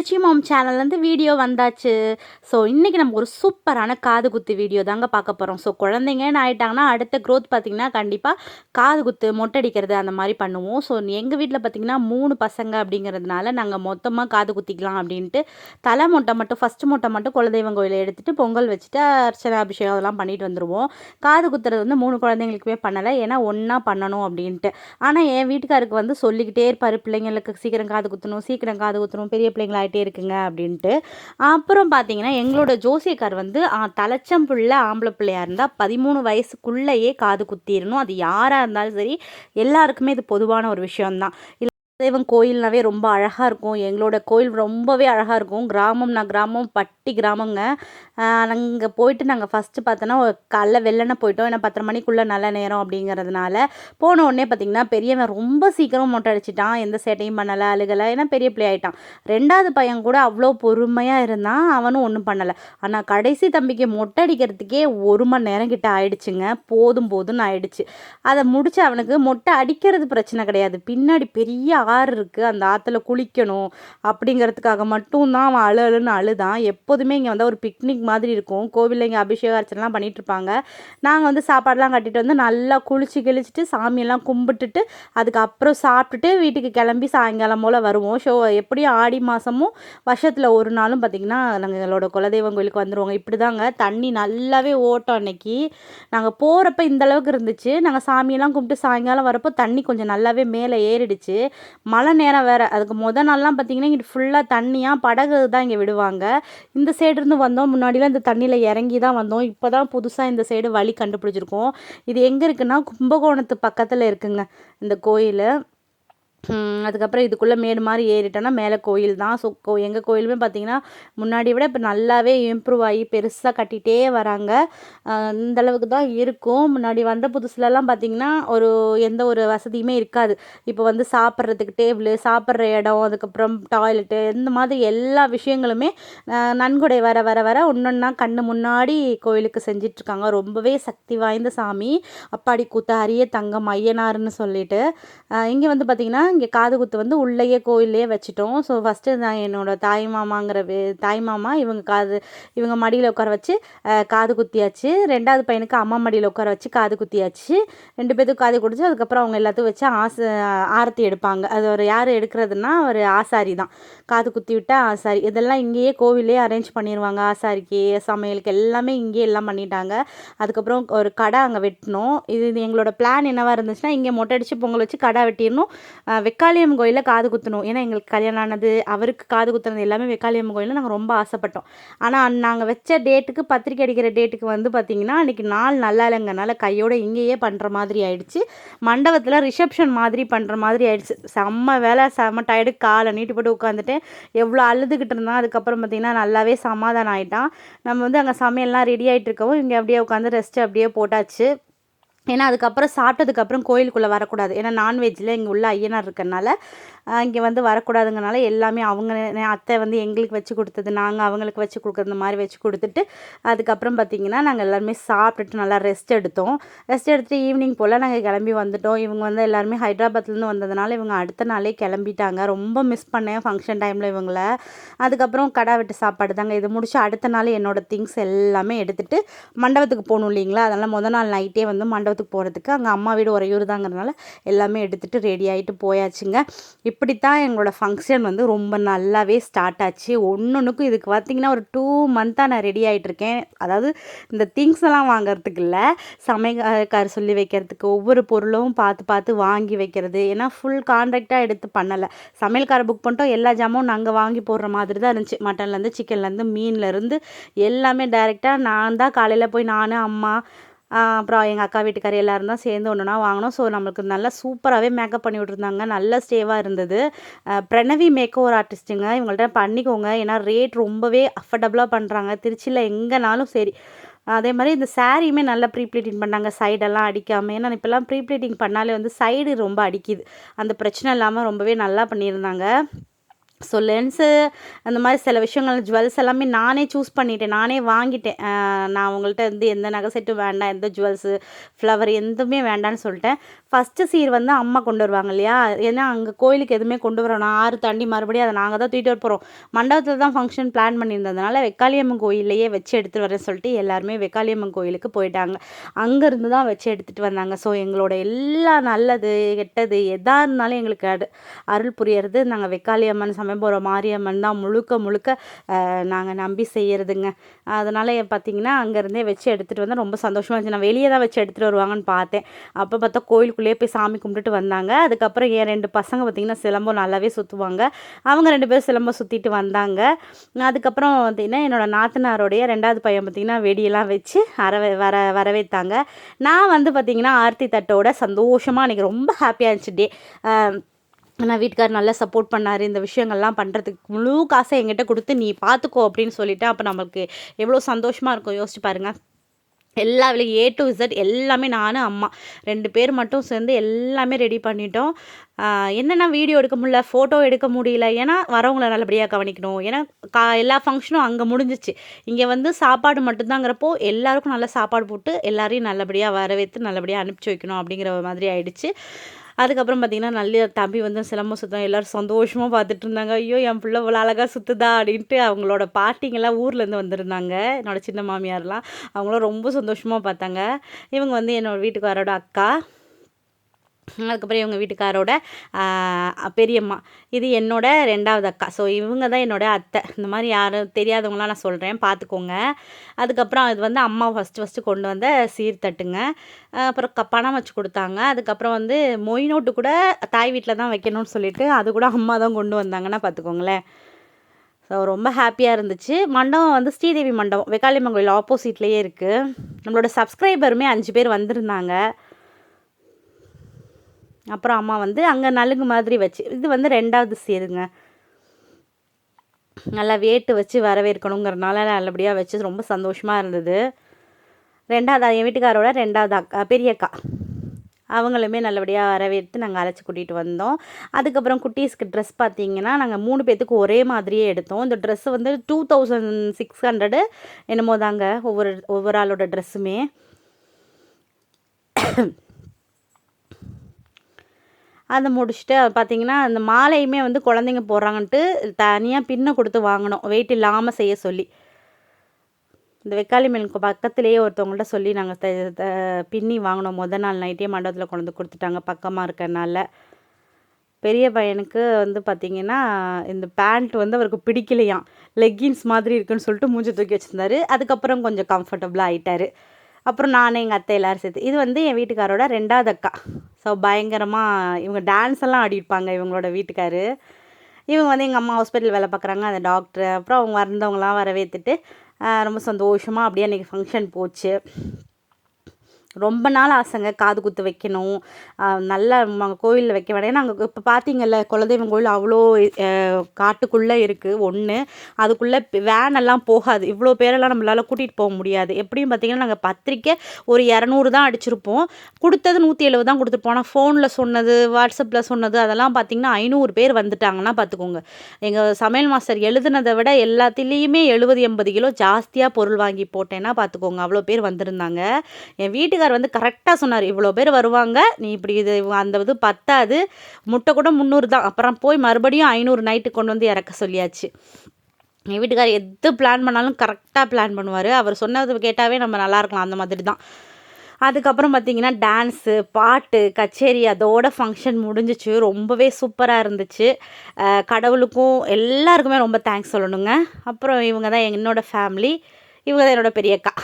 Trichy mom சேனல்லேருந்து video வந்தாச்சு. So இன்றைக்கி நம்ம ஒரு சூப்பரான காது குத்து வீடியோ தாங்க பார்க்க போகிறோம் ஸோ குழந்தைங்கன்னு ஆகிட்டாங்கன்னா அடுத்த க்ரோத் பார்த்திங்கன்னா கண்டிப்பாக காது குத்து மொட்டடிக்கிறது அந்த மாதிரி பண்ணுவோம். ஸோ எங்கள் வீட்டில் பார்த்திங்கன்னா மூணு பசங்க அப்படிங்கிறதுனால நாங்கள் மொத்தமாக காது குத்திக்கலாம் அப்படின்ட்டு தலை மொட்டை மட்டும் ஃபஸ்ட்டு மொட்டை மட்டும் குலதெய்வம் கோயிலை எடுத்துகிட்டு பொங்கல் வச்சுட்டு அர்ச்சனை அபிஷேகம் அதெல்லாம் பண்ணிட்டு வந்துடுவோம் காது குத்துறது வந்து மூணு குழந்தைங்களுக்குமே பண்ணலை. ஏன்னா ஒன்றா பண்ணணும் அப்படின்ட்டு. ஆனால் என் வீட்டுக்காருக்கு வந்து சொல்லிக்கிட்டே இருப்பார். பிள்ளைங்களுக்கு சீக்கிரம் காது குத்தணும் சீக்கிரம் காது குத்தணும். பெரிய ஆகிட்டே இருக்குங்க அப்படின்ட்டு. அப்புறம் பார்த்தீங்கன்னா எங்களோட ஜோசியக்கார் வந்து தலைச்சம் பிள்ளை ஆம்பளை பிள்ளையாக இருந்தால் பதிமூணு வயசுக்குள்ளேயே காது குத்திடணும் அது யாராக இருந்தாலும் சரி எல்லாருக்குமே இது பொதுவான ஒரு விஷயம்தான். தெய்வம் கோயில்னாவே ரொம்ப அழகாக இருக்கும். எங்களோட கோயில் ரொம்பவே அழகாக இருக்கும். கிராமம்னா கிராமம் பட்டி கிராமங்க. அங்கே போயிட்டு நாங்கள் ஃபஸ்ட்டு பார்த்தோன்னா காலைல வெள்ளனை போயிட்டோம். ஏன்னா பத்தரை மணிக்குள்ளே நல்ல நேரம் அப்படிங்கிறதுனால. போன உடனே பார்த்திங்கன்னா பெரியவன் ரொம்ப சீக்கிரம் மொட்டை அடிச்சிட்டான். எந்த சேட்டையும் பண்ணலை அழுகலை. ஏன்னா பெரிய பிள்ளை ஆகிட்டான் ரெண்டாவது பையன் கூட அவ்வளோ பொறுமையாக இருந்தான். அவனும் ஒன்றும் பண்ணலை. ஆனால் கடைசி தம்பிக்கு மொட்டை அடிக்கிறதுக்கே ஒரு மணி நேரம் கிட்ட ஆயிடுச்சுங்க. போதும் போதும்னு ஆயிடுச்சு. அதை முடிச்சு அவனுக்கு மொட்டை அடிக்கிறது பிரச்சனை கிடையாது. பின்னாடி பெரிய ஆறு இருக்குது அந்த ஆற்றுல குளிக்கணும் அப்படிங்கிறதுக்காக மட்டும்தான் அவன் அழு அழுன்னு அழுதான். எப்போதுமே இங்கே வந்து ஒரு பிக்னிக் மாதிரி இருக்கும். கோவிலில் இங்கே அபிஷேக அர்ச்சனைலாம் பண்ணிகிட்ருப்பாங்க நாங்கள் வந்து சாப்பாடெலாம் கட்டிட்டு வந்து நல்லா குளிச்சு கிழிச்சிட்டு சாமியெல்லாம் கும்பிட்டுட்டு அதுக்கப்புறம் சாப்பிட்டுட்டு வீட்டுக்கு கிளம்பி சாயங்காலம் போல் வருவோம். ஷோ எப்படியும் ஆடி மாதமும் வருஷத்தில் ஒரு நாளும் பார்த்திங்கன்னா நாங்கள் எங்களோட குலதெய்வம் கோயிலுக்கு வந்துடுவோங்க இப்படி தாங்க தண்ணி நல்லாவே ஓட்டம் அன்னைக்கு. நாங்கள் போகிறப்ப இந்த அளவுக்கு இருந்துச்சு. நாங்கள் சாமியெல்லாம் கும்பிட்டு சாயங்காலம் வரப்போ தண்ணி கொஞ்சம் நல்லாவே மேலே ஏறிடுச்சு. மழை நேரம் வேறு. அதுக்கு முத நாள்லாம் பார்த்திங்கன்னா இங்கிட்டு ஃபுல்லாக தண்ணியாக படகு தான் இங்கே விடுவாங்க. இந்த சைடு இருந்து வந்தோம். முன்னாடிலாம் இந்த தண்ணியில் இறங்கி தான் வந்தோம். இப்போ தான் புதுசாக இந்த சைடு வழி கண்டுபிடிச்சிருக்கோம். இது எங்கே இருக்குன்னா கும்பகோணத்து பக்கத்தில் இருக்குங்க இந்த கோயில். அதுக்கப்புறம் இதுக்குள்ளே மேடு மாதிரி ஏறிட்டோன்னா மேலே கோயில் தான். ஸோ கோ எங்கள் கோயிலுமே பார்த்திங்கன்னா முன்னாடி விட இப்போ நல்லாவே இம்ப்ரூவ் ஆகி பெருசாக கட்டிகிட்டே வராங்க. இந்தளவுக்கு தான் இருக்கும். முன்னாடி வந்த புதுசுலலாம் பார்த்திங்கன்னா ஒரு எந்த ஒரு வசதியுமே இருக்காது. இப்போ வந்து சாப்பிட்றதுக்கு டேபிள் சாப்பிட்ற இடம் அதுக்கப்புறம் டாய்லெட்டு இந்த மாதிரி எல்லா விஷயங்களுமே நன்கொடை வர வர வர ஒன்றொன்னா கண்ணு முன்னாடி கோயிலுக்கு செஞ்சிட்ருக்காங்க. ரொம்பவே சக்தி வாய்ந்த சாமி. அப்பாடி கூத்த அரிய தங்கம் ஐயனார்னு சொல்லிட்டு. இங்கே வந்து பார்த்திங்கன்னா இங்கே காது குத்து வந்து உள்ளேயே கோயிலே வச்சுட்டோம். ஸோ ஃபஸ்ட்டு நான் என்னோடய தாய் மாமாங்கிற தாய் மாமா இவங்க காது இவங்க மடியில் உட்கார வச்சு காது குத்தியாச்சு. ரெண்டாவது பையனுக்கு அம்மா மடியில் உட்கார வச்சு காது குத்தியாச்சு. ரெண்டு பேத்துக்கும் காது குடிச்சு அதுக்கப்புறம் அவங்க எல்லாத்தையும் வச்சு ஆசை ஆரத்தி எடுப்பாங்க. அது ஒரு யார் எடுக்கிறதுனா ஒரு ஆசாரி தான். காது குத்தி விட்டால் ஆசாரி. இதெல்லாம் இங்கேயே கோவிலே அரேஞ்ச் பண்ணிடுவாங்க ஆசாரிக்கு சமையலுக்கு எல்லாமே இங்கேயே எல்லாம் பண்ணிட்டாங்க. அதுக்கப்புறம் ஒரு கடை அங்கே வெட்டணும் இது எங்களோட பிளான் என்னவாக இருந்துச்சுன்னா இங்கே மொட்டை அடித்து பொங்கல் வச்சு கடை வெட்டிடணும். வெக்காளியம் கோயிலில் காது குத்தணும். ஏன்னா எங்களுக்கு கல்யாணம் ஆனது அவருக்கு காது குத்துனது எல்லாமே வெக்காளியம் கோயிலில் நாங்கள் ரொம்ப ஆசைப்பட்டோம். ஆனால் நாங்கள் வச்ச டேட்டுக்கு பத்திரிக்கை அடிக்கிற டேட்டுக்கு வந்து பார்த்திங்கன்னா அன்றைக்கி நாள் நல்லா இல்லைங்கனால கையோடு இங்கேயே பண்ணுற மாதிரி ஆயிடுச்சு. மண்டபத்தில் ரிசப்ஷன் மாதிரி பண்ணுற மாதிரி ஆயிடுச்சு. செம்ம வேலை செம்ம டயர்டு காலை நீட்டு போட்டு உட்காந்துட்டேன். எவ்வளோ அழுதுகிட்டு இருந்தான். அதுக்கப்புறம் பார்த்திங்கன்னா நல்லாவே சமாதானம் ஆகிட்டான் நம்ம வந்து அங்கே சமையல்லாம் ரெடி ஆகிட்டு இருக்கவும் இங்கே அப்படியே உட்காந்து ரெஸ்ட்டு அப்படியே போட்டாச்சு. ஏன்னா அதுக்கப்புறம் சாப்பிட்டதுக்கப்புறம் கோயிலுக்குள்ளே வரக்கூடாது. ஏன்னா நான்வெஜ்ஜில் இங்கே உள்ள ஐயனார் இருக்கிறனால இங்கே வந்து வரக்கூடாதுங்கனால எல்லாமே அவங்க அத்தை வந்து எங்களுக்கு வச்சு கொடுத்தது நாங்கள் அவங்களுக்கு வச்சு கொடுக்குறது மாதிரி வச்சு கொடுத்துட்டு அதுக்கப்புறம் பார்த்திங்கன்னா நாங்கள் எல்லாருமே சாப்பிட்டுட்டு நல்லா ரெஸ்ட் எடுத்தோம். ரெஸ்ட் எடுத்துகிட்டு ஈவினிங் போல் நாங்கள் கிளம்பி வந்துட்டோம். இவங்க வந்து எல்லாருமே ஹைதராபாத்லேருந்து வந்ததுனால இவங்க அடுத்த நாளே கிளம்பிட்டாங்க. ரொம்ப மிஸ் பண்ணேன் ஃபங்க்ஷன் டைமில் இவங்கள. அதுக்கப்புறம் கடா வெட்டு சாப்பாடு தாங்க. இது முடிச்சு அடுத்த நாள் என்னோடய திங்ஸ் எல்லாமே எடுத்துகிட்டு மண்டபத்துக்கு போகணும் இல்லைங்களா? அதனால் முதல் நாள் நைட்டே வந்து மண்டபத்துக்கு போகிறதுக்கு அங்கே அம்மா வீடு உறையூர் தாங்கிறதுனால எல்லாமே எடுத்துகிட்டு ரெடி ஆகிட்டு போயாச்சுங்க. இப்படித்தான் எங்களோட ஃபங்க்ஷன் வந்து ரொம்ப நல்லாவே ஸ்டார்ட் ஆச்சு. ஒன்றுக்கும் இதுக்கு பார்த்திங்கன்னா ஒரு டூ மந்த்தாக நான் ரெடி ஆகிட்ருக்கேன் அதாவது இந்த திங்ஸ் எல்லாம் வாங்குறதுக்கு இல்லை சமையல்கார் சொல்லி வைக்கிறதுக்கு ஒவ்வொரு பொருளும் பார்த்து பார்த்து வாங்கி வைக்கிறது. ஏன்னா ஃபுல் கான்ட்ராக்டாக எடுத்து பண்ணலை. சமையல்காரை புக் பண்ணிட்டோம் எல்லா ஜாமும் நாங்கள் வாங்கி போடுற மாதிரி தான் இருந்துச்சு மட்டன்லேருந்து சிக்கன்லேருந்து மீன்லேருந்து எல்லாமே டைரெக்டாக நான் தான் காலையில் போய் நான் அம்மா அப்புறம் எங்கள் அக்கா வீட்டுக்கார் எல்லோரும் தான் சேர்ந்து ஒன்றுனா வாங்கினோம். ஸோ நம்மளுக்கு நல்லா சூப்பராகவே மேக்கப் பண்ணி விட்ருந்தாங்க நல்ல ஸ்டேவாக இருந்தது. பிரணவி மேக்கோ ஒரு ஆர்டிஸ்ட்டுங்க இவங்கள்ட்ட பண்ணிக்கோங்க. ஏன்னா ரேட் ரொம்பவே அஃபர்டபுளாக பண்ணுறாங்க திருச்சியில் எங்கேனாலும் சரி. அதே மாதிரி இந்த சாரியுமே நல்லா ப்ரீ ப்ளீட்டிங் பண்ணாங்க சைடெல்லாம் அடிக்காமல் ஏன்னா இப்போல்லாம் ப்ரீ ப்ளீட்டிங் பண்ணாலே வந்து சைடு ரொம்ப அடிக்குது. அந்த பிரச்சனை இல்லாமல் ரொம்பவே நல்லா பண்ணியிருந்தாங்க. ஸோ லென்ஸு அந்த மாதிரி சில விஷயங்கள் ஜுவல்ஸ் எல்லாமே நானே சூஸ் பண்ணிட்டேன். நானே வாங்கிட்டேன். நான் உங்கள்கிட்ட வந்து எந்த நகை செட்டும் வேண்டாம் எந்த ஜுவல்ஸு ஃப்ளவர் எதுவுமே வேண்டான்னு சொல்லிட்டேன். ஃபஸ்ட்டு சீர் வந்து அம்மா கொண்டு வருவாங்க இல்லையா? ஏன்னா அங்கே கோயிலுக்கு எதுவுமே கொண்டு வரோம் நான் ஆறு தாண்டி மறுபடியும் அதை நாங்கள் தான் தூக்கிட்டு வர போகிறோம் மண்டபத்தில் தான் ஃபங்க்ஷன் பிளான் பண்ணியிருந்ததுனால வெக்காளியம்மன் கோயிலையே வச்சு எடுத்துகிட்டு வரேன் சொல்லிட்டு எல்லாருமே வெக்காளியம்மன் கோயிலுக்கு போயிட்டாங்க. அங்கேருந்து தான் வச்சு எடுத்துகிட்டு வந்தாங்க. ஸோ எங்களோட எல்லா நல்லது கெட்டது எதாக இருந்தாலும் எங்களுக்கு அடு அருள் புரியறது. நாங்கள் வெக்காளியம்மன் சமயபுரம் மாரியம்மன் தான் முழுக்க முழுக்க நாங்கள் நம்பி செய்கிறதுங்க அதனால் பார்த்தீங்கன்னா அங்கேருந்தே வச்சு எடுத்துகிட்டு வந்தால் ரொம்ப சந்தோஷமாக இருந்துச்சு. நான் வெளியே தான் வச்சு எடுத்துகிட்டு வருவாங்கன்னு பார்த்தேன். அப்போ பார்த்தா கோயிலுக்குள்ளேயே போய் சாமி கும்பிட்டுட்டு வந்தாங்க. அதுக்கப்புறம் என் ரெண்டு பசங்க பார்த்திங்கன்னா சிலம்பம் நல்லாவே சுற்றுவாங்க அவங்க ரெண்டு பேரும் சிலம்பம் சுற்றிட்டு வந்தாங்க. அதுக்கப்புறம் பார்த்திங்கன்னா என்னோடய நாத்தனாரோடைய ரெண்டாவது பையன் பார்த்திங்கன்னா வெடியெல்லாம் வச்சு வரவே வர வரவேற்றாங்க நான் வந்து பார்த்திங்கன்னா ஆர்த்தி தட்டோட சந்தோஷமாக அன்றைக்கி ரொம்ப ஹாப்பியாக இருந்துச்சு. டே நான் வீட்டுக்கார் நல்லா சப்போர்ட் பண்ணார். இந்த விஷயங்கள்லாம் பண்ணுறதுக்கு முழு காசை என்கிட்ட கொடுத்து நீ பார்த்துக்கோ அப்படின்னு சொல்லிவிட்டு அப்போ நம்மளுக்கு எவ்வளோ சந்தோஷமாக இருக்கும் யோசிச்சு பாருங்கள் எல்லா வேலையும் ஏ டு இசட் எல்லாமே நானும் அம்மா. ரெண்டு பேர் மட்டும் சேர்ந்து எல்லாமே ரெடி பண்ணிட்டோம். என்னென்னா வீடியோ எடுக்க முடியல ஃபோட்டோ எடுக்க முடியல. ஏன்னா வரவங்கள நல்லபடியாக கவனிக்கணும். ஏன்னா கா எல்லா ஃபங்க்ஷனும் அங்கே முடிஞ்சிச்சு. இங்கே வந்து சாப்பாடு மட்டும்தாங்கிறப்போ எல்லாருக்கும் நல்லா சாப்பாடு போட்டு எல்லாரையும் நல்லபடியாக வரவேற்று நல்லபடியாக அனுப்பிச்சி வைக்கணும் அப்படிங்கிற மாதிரி ஆயிடுச்சு. அதுக்கப்புறம் பார்த்திங்கன்னா நல்ல தம்பி வந்து சிலம்பம் சுத்தம் எல்லோரும் சந்தோஷமாக பார்த்துட்டு இருந்தாங்க ஐயோ என் பிள்ளை இவ்வளோ அழகாக சுற்றுதா அப்படின்ட்டு அவங்களோட பாட்டிங்கெல்லாம் ஊர்லேருந்து வந்திருந்தாங்க. என்னோடய சின்ன மாமியார்லாம் அவங்களும் ரொம்ப சந்தோஷமாக பார்த்தாங்க. இவங்க வந்து என்னோடய வீட்டுக்காரோட அக்கா. அதுக்கப்புறம் இவங்க வீட்டுக்காரோட பெரியம்மா. இது என்னோட ரெண்டாவது அக்கா. ஸோ இவங்க தான் என்னோடய அத்தை. இந்த மாதிரி யாரும் தெரியாதவங்களாம் நான் சொல்கிறேன் பார்த்துக்கோங்க அதுக்கப்புறம் அது வந்து அம்மா ஃபஸ்ட்டு ஃபஸ்ட்டு கொண்டு வந்த சீர்தட்டுங்க அப்புறம் க பணம் வச்சு கொடுத்தாங்க. அதுக்கப்புறம் வந்து மொய் நோட்டு கூட தாய் வீட்டில் தான் வைக்கணும்னு சொல்லிட்டு அது கூட அம்மா தான் கொண்டு வந்தாங்கன்னா பார்த்துக்கோங்களேன் ஸோ ரொம்ப ஹாப்பியாக இருந்துச்சு. மண்டபம் வந்து ஸ்ரீதேவி மண்டபம். வெக்காளியம்மன் கோயில் ஆப்போசிட்லேயே இருக்குது நம்மளோட சப்ஸ்கிரைபருமே அஞ்சு பேர் வந்திருந்தாங்க. அப்புறம் அம்மா வந்து அங்கே நலுங்கு மாதிரி வச்சு இது வந்து ரெண்டாவது சேருங்க. நல்லா வேட்டு வச்சு வரவேற்கணுங்கிறனால நல்லபடியாக வச்சு ரொம்ப சந்தோஷமாக இருந்தது. ரெண்டாவது என் வீட்டுக்காரோட ரெண்டாவது அக்கா பெரிய அக்கா அவங்களுமே நல்லபடியாக வரவேற்று நாங்கள் அழைச்சி கூட்டிகிட்டு வந்தோம். அதுக்கப்புறம் குட்டீஸ்க்கு ட்ரெஸ் பார்த்தீங்கன்னா நாங்கள் மூணு பேர்த்துக்கு ஒரே மாதிரியே எடுத்தோம். இந்த ட்ரெஸ்ஸு வந்து டூ தௌசண்ட் சிக்ஸ் ஹண்ட்ரடு என்னமோ தாங்க ஒவ்வொரு ஒவ்வொரு ஆளோட ட்ரெஸ்ஸுமே அதை முடிச்சுட்டு பார்த்தீங்கன்னா அந்த மாலையுமே வந்து குழந்தைங்க போடுறாங்கன்ட்டு தனியாக பின்னை கொடுத்து வாங்கினோம் வெயிட் இல்லாமல் செய்ய சொல்லி. இந்த வெக்காளி மில்க்கு பக்கத்துலேயே ஒருத்தவங்கள்ட்ட சொல்லி நாங்கள் பின்னி வாங்கினோம் முதல் நாள் நைட்டே மண்டபத்தில் கொண்டு வந்து கொடுத்துட்டாங்க பக்கமாக இருக்கிறனால. பெரிய பையனுக்கு வந்து பார்த்திங்கன்னா இந்த பேண்ட் வந்து அவருக்கு பிடிக்கலையாம். லெக்கின்ஸ் மாதிரி இருக்குன்னு சொல்லிட்டு மூஞ்சி தூக்கி வச்சுருந்தாரு. அதுக்கப்புறம் கொஞ்சம் கம்ஃபர்டபுளாக ஆகிட்டாரு அப்புறம் நான் எங்கள் அத்தை எல்லோரும் சேர்த்து. இது வந்து என் வீட்டுக்காரோட ரெண்டாவது அக்கா. ஸோ பயங்கரமாக இவங்க டான்ஸ் எல்லாம் ஆடிருப்பாங்க இவங்களோட வீட்டுக்காரு. இவங்க வந்து எங்கள் அம்மா ஹாஸ்பிட்டல் வேலை பார்க்குறாங்க அந்த டாக்டர் அப்புறம் அவங்க வந்தவங்களாம் வரவேற்றுட்டு ரொம்ப சந்தோஷமாக அப்படியே அன்றைக்கி ஃபங்க்ஷன் போச்சு. ரொம்ப நாள் ஆசைங்க. காது குத்து வைக்கணும். நல்லா கோயிலில் வைக்க வேணாம். நாங்கள் இப்போ பார்த்தீங்கல்ல குலதெய்வம் கோயில் அவ்வளோ காட்டுக்குள்ளே இருக்குது ஒன்று அதுக்குள்ளே வேன் எல்லாம் போகாது. இவ்வளோ பேரெல்லாம் நம்மளால் கூட்டிகிட்டு போக முடியாது. எப்படியும் பார்த்தீங்கன்னா நாங்கள் பத்திரிக்கை ஒரு இரநூறு தான் அடிச்சிருப்போம். கொடுத்தது நூற்றி எழுபது தான் கொடுத்துருப்போம். ஆனால் ஃபோனில் சொன்னது வாட்ஸ்அப்பில் சொன்னது அதெல்லாம் பார்த்திங்கன்னா ஐநூறு பேர் வந்துட்டாங்கன்னா பார்த்துக்கோங்க எங்கள் சமையல் மாஸ்டர் எழுதுனதை விட எல்லாத்துலேயுமே எழுபது எண்பது கிலோ ஜாஸ்தியாக பொருள் வாங்கி போட்டேன்னா பார்த்துக்கோங்க அவ்வளோ பேர் வந்திருந்தாங்க. என் வீட்டுக்கு வீட்டுக்கார் வந்து கரெக்டாக சொன்னார். இவ்வளோ பேர் வருவாங்க நீ இப்படி இது அந்த இது பத்தாது. முட்டை கூட முந்நூறு தான். அப்புறம் போய் மறுபடியும் ஐநூறு நைட்டு கொண்டு வந்து இறக்க சொல்லியாச்சு. என் வீட்டுக்கார் எது பிளான் பண்ணாலும் கரெக்டாக பிளான் பண்ணுவார். அவர் சொன்னது கேட்டாவே நம்ம நல்லா இருக்கலாம் அந்த மாதிரி தான். அதுக்கப்புறம் பார்த்திங்கன்னா டான்ஸு பாட்டு கச்சேரி அதோட ஃபங்க்ஷன் முடிஞ்சிச்சு. ரொம்பவே சூப்பராக இருந்துச்சு. கடவுளுக்கும் எல்லாருக்குமே ரொம்ப தேங்க்ஸ் சொல்லணுங்க. அப்புறம் இவங்க தான் என்னோடய ஃபேமிலி இவங்க தான் என்னோடய பெரியக்கா.